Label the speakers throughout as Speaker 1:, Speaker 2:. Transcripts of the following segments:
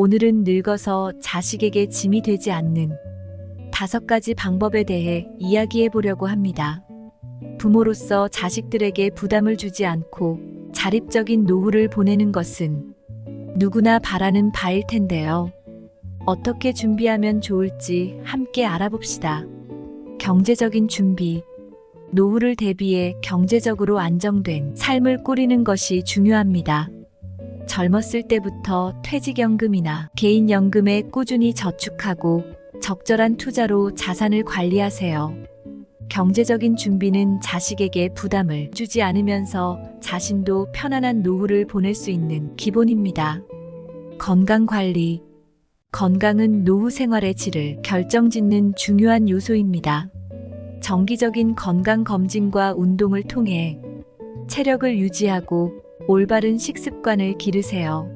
Speaker 1: 오늘은 늙어서 자식에게 짐이 되지 않는 다섯 가지 방법에 대해 이야기해 보려고 합니다. 부모로서 자식들에게 부담을 주지 않고 자립적인 노후를 보내는 것은 누구나 바라는 바일 텐데요. 어떻게 준비하면 좋을지 함께 알아봅시다. 경제적인 준비. 노후를 대비해 경제적으로 안정된 삶을 꾸리는 것이 중요합니다. 젊었을 때부터 퇴직연금이나 개인연금에 꾸준히 저축하고 적절한 투자로 자산을 관리하세요. 경제적인 준비는 자식에게 부담을 주지 않으면서 자신도 편안한 노후를 보낼 수 있는 기본입니다. 건강 관리. 건강은 노후 생활의 질을 결정짓는 중요한 요소입니다. 정기적인 건강 검진과 운동을 통해 체력을 유지하고 올바른 식습관을 기르세요.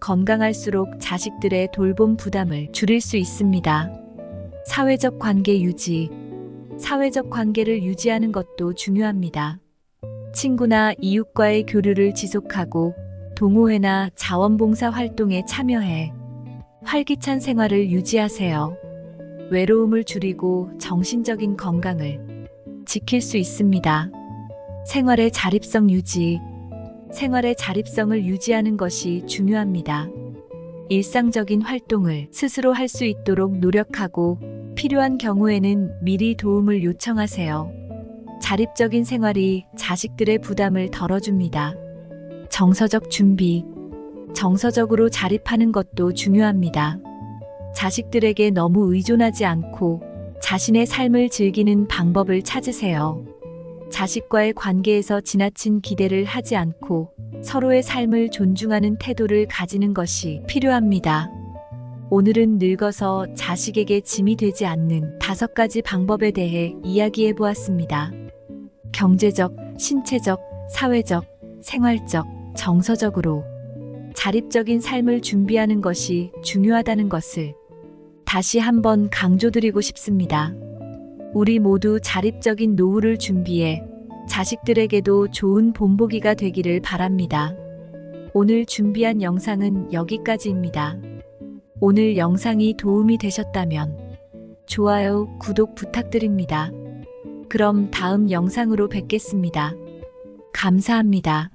Speaker 1: 건강할수록 자식들의 돌봄 부담을 줄일 수 있습니다. 사회적 관계 유지. 사회적 관계를 유지하는 것도 중요합니다. 친구나 이웃과의 교류를 지속하고 동호회나 자원봉사 활동에 참여해 활기찬 생활을 유지하세요. 외로움을 줄이고 정신적인 건강을 지킬 수 있습니다. 생활의 자립성 유지. 생활의 자립성을 유지하는 것이 중요합니다. 일상적인 활동을 스스로 할 수 있도록 노력하고 필요한 경우에는 미리 도움을 요청하세요. 자립적인 생활이 자식들의 부담을 덜어줍니다. 정서적 준비. 정서적으로 자립하는 것도 중요합니다. 자식들에게 너무 의존하지 않고 자신의 삶을 즐기는 방법을 찾으세요. 자식과의 관계에서 지나친 기대를 하지 않고 서로의 삶을 존중하는 태도를 가지는 것이 필요합니다. 오늘은 늙어서 자식에게 짐이 되지 않는 다섯 가지 방법에 대해 이야기해 보았습니다. 경제적, 신체적, 사회적, 생활적, 정서적으로 자립적인 삶을 준비하는 것이 중요하다는 것을 다시 한번 강조드리고 싶습니다. 우리 모두 자립적인 노후를 준비해 자식들에게도 좋은 본보기가 되기를 바랍니다. 오늘 준비한 영상은 여기까지입니다. 오늘 영상이 도움이 되셨다면 좋아요, 구독 부탁드립니다. 그럼 다음 영상으로 뵙겠습니다. 감사합니다.